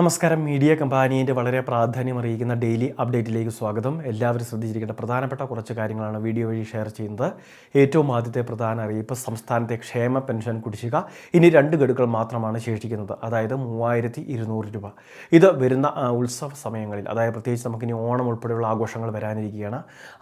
നമസ്കാരം. മീഡിയ കമ്പാനീന്റെ വളരെ പ്രാധാന്യം അറിയിക്കുന്ന ഡെയിലി അപ്ഡേറ്റിലേക്ക് സ്വാഗതം. എല്ലാവരും ശ്രദ്ധിച്ചിരിക്കേണ്ട പ്രധാനപ്പെട്ട കുറച്ച് കാര്യങ്ങളാണ് വീഡിയോ വഴി ഷെയർ ചെയ്യുന്നത്. ഏറ്റവും ആദ്യത്തെ പ്രധാന അറിയിപ്പ് സംസ്ഥാനത്തെ ക്ഷേമ പെൻഷൻ കുടിശ്ശിക. ഇനി രണ്ട് ഗഡുക്കൾ മാത്രമാണ് ശേഷിക്കുന്നത്. അതായത് മൂവായിരത്തി ഇരുന്നൂറ് രൂപ. ഇത് വരുന്ന ഉത്സവ സമയങ്ങളിൽ അതായത് പ്രത്യേകിച്ച് നമുക്കിനി ഓണം ഉൾപ്പെടെയുള്ള ആഘോഷങ്ങൾ വരാനിരിക്കുകയാണ്.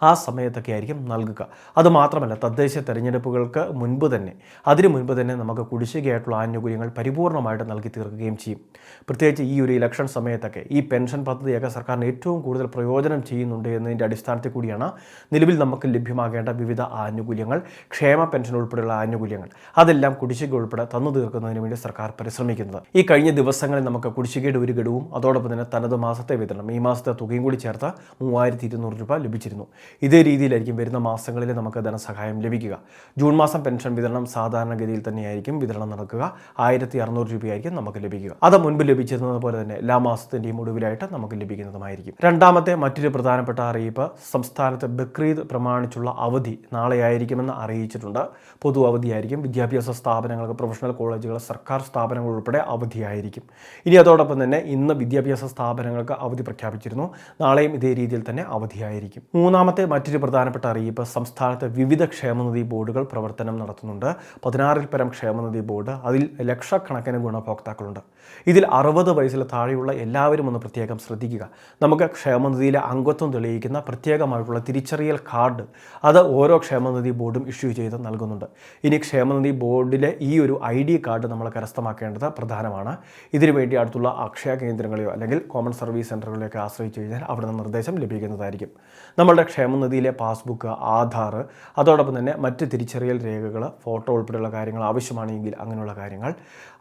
ആ സമയത്തൊക്കെ ആയിരിക്കും നൽകുക. അതുമാത്രമല്ല തദ്ദേശ തെരഞ്ഞെടുപ്പുകൾക്ക് മുൻപ് തന്നെ അതിനു മുൻപ് തന്നെ നമുക്ക് കുടിശ്ശികയായിട്ടുള്ള ആനുകൂല്യങ്ങൾ പരിപൂർണമായിട്ട് നൽകി തീർക്കുകയും ചെയ്യും. പ്രത്യേകിച്ച് ഈ ഒരു ഇലക്ഷൻ സമയത്തൊക്കെ ഈ പെൻഷൻ പദ്ധതിയൊക്കെ സർക്കാരിന് ഏറ്റവും കൂടുതൽ പ്രയോജനം ചെയ്യുന്നുണ്ട് എന്നതിന്റെ അടിസ്ഥാനത്തിൽ കൂടിയാണ് നിലവിൽ നമുക്ക് ലഭ്യമാകേണ്ട വിവിധ ആനുകൂല്യങ്ങൾ ക്ഷേമ പെൻഷൻ ഉൾപ്പെടെയുള്ള ആനുകൂല്യങ്ങൾ. അതെല്ലാം കുടിശ്ശിക ഉൾപ്പെടെ തന്നു തീർക്കുന്നതിന് വേണ്ടി സർക്കാർ പരിശ്രമിക്കുന്നത്. ഈ കഴിഞ്ഞ ദിവസങ്ങളിൽ നമുക്ക് കുടിശ്ശികയുടെ ഒരു ഗഡുവും അതോടൊപ്പം തന്നെ തനത് മാസത്തെ വിതരണം ഈ മാസത്തെ തുകയും കൂടി ചേർത്ത് മൂവായിരത്തി ഇരുന്നൂറ് രൂപ ലഭിച്ചിരുന്നു. ഇതേ രീതിയിലായിരിക്കും വരുന്ന മാസങ്ങളിൽ നമുക്ക് ധനസഹായം ലഭിക്കുക. ജൂൺ മാസം പെൻഷൻ വിതരണം സാധാരണഗതിയിൽ തന്നെയായിരിക്കും വിതരണം നടക്കുക. ആയിരത്തി അറുന്നൂറ് രൂപയായിരിക്കും നമുക്ക് ലഭിക്കുക. അത് മുൻപ് ലഭിച്ചിരുന്നത് പോലെ തന്നെ എല്ലാ മാസത്തിന്റെയും ഒടുവിലായിട്ട് നമുക്ക് ലഭിക്കുന്നതുമായിരിക്കും. രണ്ടാമത്തെ മറ്റൊരു പ്രധാനപ്പെട്ട അറിയിപ്പ് സംസ്ഥാനത്ത് ബക്രീദ് പ്രമാണിച്ചുള്ള അവധി നാളെയായിരിക്കുമെന്ന് അറിയിച്ചിട്ടുണ്ട്. പൊതു അവധിയായിരിക്കും. വിദ്യാഭ്യാസ സ്ഥാപനങ്ങൾക്ക് പ്രൊഫഷണൽ കോളേജുകൾ സർക്കാർ സ്ഥാപനങ്ങൾ ഉൾപ്പെടെ അവധിയായിരിക്കും. ഇനി അതോടൊപ്പം തന്നെ ഇന്ന് വിദ്യാഭ്യാസ സ്ഥാപനങ്ങൾക്ക് അവധി പ്രഖ്യാപിച്ചിരുന്നു. നാളെയും ഇതേ രീതിയിൽ തന്നെ അവധിയായിരിക്കും. മൂന്നാമത്തെ മറ്റൊരു പ്രധാനപ്പെട്ട അറിയിപ്പ് സംസ്ഥാനത്ത് വിവിധ ക്ഷേമനിധി ബോർഡുകൾ പ്രവർത്തനം നടത്തുന്നുണ്ട്. പതിനാറിൽ പരം ക്ഷേമനിധി ബോർഡ് അതിൽ ലക്ഷക്കണക്കിന് ഗുണഭോക്താക്കളുണ്ട്. ഇതിൽ അറുപത് വയസ്സിൽ താഴെയുള്ള എല്ലാവരും ഒന്ന് പ്രത്യേകം ശ്രദ്ധിക്കുക. നമുക്ക് ക്ഷേമനിധിയിലെ അംഗത്വം തെളിയിക്കുന്ന പ്രത്യേകമായിട്ടുള്ള തിരിച്ചറിയൽ കാർഡ് അത് ഓരോ ക്ഷേമനിധി ബോർഡും ഇഷ്യൂ ചെയ്ത് നൽകുന്നുണ്ട്. ഇനി ക്ഷേമനിധി ബോർഡിലെ ഈ ഒരു ഐ ഡി കാർഡ് നമ്മൾ കരസ്ഥമാക്കേണ്ടത് പ്രധാനമാണ്. ഇതിനു വേണ്ടി അടുത്തുള്ള അക്ഷയ കേന്ദ്രങ്ങളെയോ അല്ലെങ്കിൽ കോമൺ സർവീസ് സെന്ററുകളെയൊക്കെ ആശ്രയിച്ചു കഴിഞ്ഞാൽ അവിടെ നിന്ന് നിർദ്ദേശം ലഭിക്കുന്നതായിരിക്കും. നമ്മളുടെ ക്ഷേമനിധിയിലെ പാസ്ബുക്ക് ആധാർ അതോടൊപ്പം തന്നെ മറ്റ് തിരിച്ചറിയൽ രേഖകൾ ഫോട്ടോ ഉൾപ്പെടെയുള്ള കാര്യങ്ങൾ ആവശ്യമാണെങ്കിൽ അങ്ങനെയുള്ള കാര്യങ്ങൾ.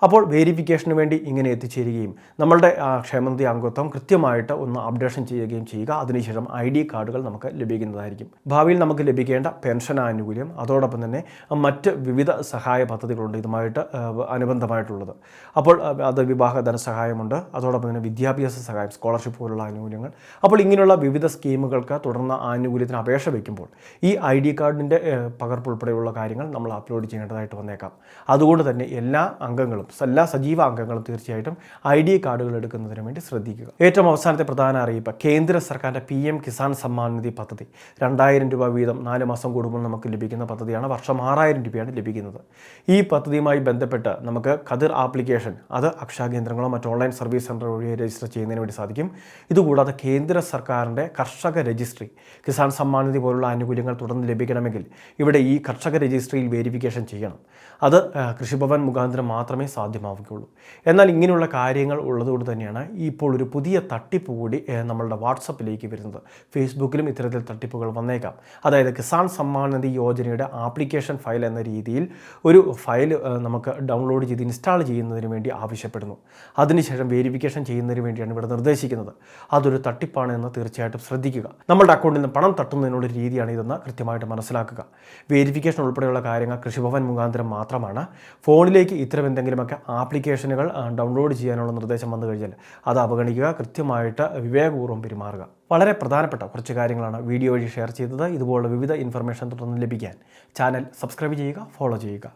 അപ്പോൾ വെരിഫിക്കേഷന് വേണ്ടി ഇങ്ങനെ എത്തിച്ചേരുകയും നമ്മളുടെ ക്ഷേമനിധി അംഗത്വം കൃത്യമായിട്ട് ഒന്ന് അപ്ഡേഷൻ ചെയ്യുകയും ചെയ്യുക. അതിനുശേഷം ഐ ഡി കാർഡുകൾ നമുക്ക് ലഭിക്കുന്നതായിരിക്കും. ഭാവിയിൽ നമുക്ക് ലഭിക്കേണ്ട പെൻഷൻ ആനുകൂല്യം അതോടൊപ്പം തന്നെ മറ്റ് വിവിധ സഹായ പദ്ധതികളുണ്ട് ഇതുമായിട്ട് അനുബന്ധമായിട്ടുള്ളത്. അപ്പോൾ അത് വിവാഹ ധനസഹായമുണ്ട് അതോടൊപ്പം തന്നെ വിദ്യാഭ്യാസ സഹായം സ്കോളർഷിപ്പ് പോലുള്ള ആനുകൂല്യങ്ങൾ. അപ്പോൾ ഇങ്ങനെയുള്ള വിവിധ സ്കീമുകൾക്ക് തുടർന്ന് ആനുകൂല്യത്തിന് അപേക്ഷ വയ്ക്കുമ്പോൾ ഈ ഐ ഡി കാർഡിന്റെ പകർപ്പ് ഉൾപ്പെടെയുള്ള കാര്യങ്ങൾ നമ്മൾ അപ്ലോഡ് ചെയ്യേണ്ടതായിട്ട് വന്നേക്കാം. അതുകൊണ്ട് തന്നെ എല്ലാ അംഗങ്ങളും എല്ലാ സജീവ അംഗങ്ങളും തീർച്ചയായിട്ടും ഐ ഡി കാർഡുകൾ എടുക്കുന്നതിന് വേണ്ടി ശ്രദ്ധിക്കുക. ഏറ്റവും അവസാനത്തെ പ്രധാന അറിയിപ്പ് കേന്ദ്ര സർക്കാരിന്റെ പി എം കിസാൻ സമ്മാൻ നിധി പദ്ധതി. രണ്ടായിരം രൂപ വീതം നാല് മാസം കൂടുമ്പോൾ നമുക്ക് ലഭിക്കുന്ന പദ്ധതിയാണ് വർഷം ആറായിരം രൂപയാണ് ലഭിക്കുന്നത്. ഈ പദ്ധതിയുമായി ബന്ധപ്പെട്ട് നമുക്ക് കതിർ ആപ്ലിക്കേഷൻ അത് അക്ഷയ കേന്ദ്രങ്ങളോ മറ്റു ഓൺലൈൻ സർവീസ് സെന്റർ വഴി രജിസ്റ്റർ ചെയ്യുന്നതിന് വേണ്ടി സാധിക്കും. ഇതുകൂടാതെ കേന്ദ്ര സർക്കാരിന്റെ കർഷക രജിസ്ട്രി കിസാൻ സമ്മാൻ നിധി പോലുള്ള ആനുകൂല്യങ്ങൾ തുടർന്ന് ലഭിക്കണമെങ്കിൽ ഇവിടെ ഈ കർഷക രജിസ്ട്രിയിൽ വെരിഫിക്കേഷൻ ചെയ്യണം. അത് കൃഷിഭവൻ മുഖാന്തരം മാത്രമേ സാധ്യമാവുകയുള്ളൂ. എന്നാൽ ഇങ്ങനെയുള്ള കാര്യങ്ങൾ ഉള്ളതുകൊണ്ട് തന്നെയാണ് ഇപ്പോൾ ഒരു പുതിയ തട്ടിപ്പ് കൂടി നമ്മളുടെ വാട്സപ്പിലേക്ക് വരുന്നത്. ഫേസ്ബുക്കിലും ഇത്തരത്തിൽ തട്ടിപ്പുകൾ വന്നേക്കാം. അതായത് കിസാൻ സമ്മാൻ നിധി യോജനയുടെ ആപ്ലിക്കേഷൻ ഫയൽ എന്ന രീതിയിൽ ഒരു ഫയൽ നമുക്ക് ഡൗൺലോഡ് ചെയ്ത് ഇൻസ്റ്റാൾ ചെയ്യുന്നതിന് വേണ്ടി ആവശ്യപ്പെടുന്നു. അതിനുശേഷം വേരിഫിക്കേഷൻ ചെയ്യുന്നതിന് വേണ്ടിയാണ് ഇവിടെ നിർദ്ദേശിക്കുന്നത്. അതൊരു തട്ടിപ്പാണ് എന്ന് തീർച്ചയായിട്ടും ശ്രദ്ധിക്കുക. നമ്മുടെ അക്കൗണ്ടിൽ നിന്ന് പണം തട്ടുന്നതിനുള്ള രീതിയാണ് ഇതെന്ന് കൃത്യമായിട്ട് മനസ്സിലാക്കുക. വെരിഫിക്കേഷൻ ഉൾപ്പെടെയുള്ള കാര്യങ്ങൾ കൃഷിഭവൻ മുഖാന്തരം മാത്രമാണ്. ഫോണിലേക്ക് ഇത്തരം എന്തെങ്കിലുമൊക്കെ ആപ്ലിക്കേഷനുകൾ ഡൗൺലോഡ് ചെയ്യാനുള്ള നിർദ്ദേശം വന്നു കഴിഞ്ഞാൽ അത് അവഗണിക്കുക കൃത്യമായിട്ട് വിവേകപൂർവം പെരുമാറുക. വളരെ പ്രധാനപ്പെട്ട കുറച്ച് കാര്യങ്ങളാണ് വീഡിയോ വഴി ഷെയർ ചെയ്തത്. ഇതുപോലുള്ള വിവിധ ഇൻഫർമേഷൻ തുടർന്ന് ലഭിക്കാൻ ചാനൽ സബ്സ്ക്രൈബ് ചെയ്യുക ഫോളോ ചെയ്യുക.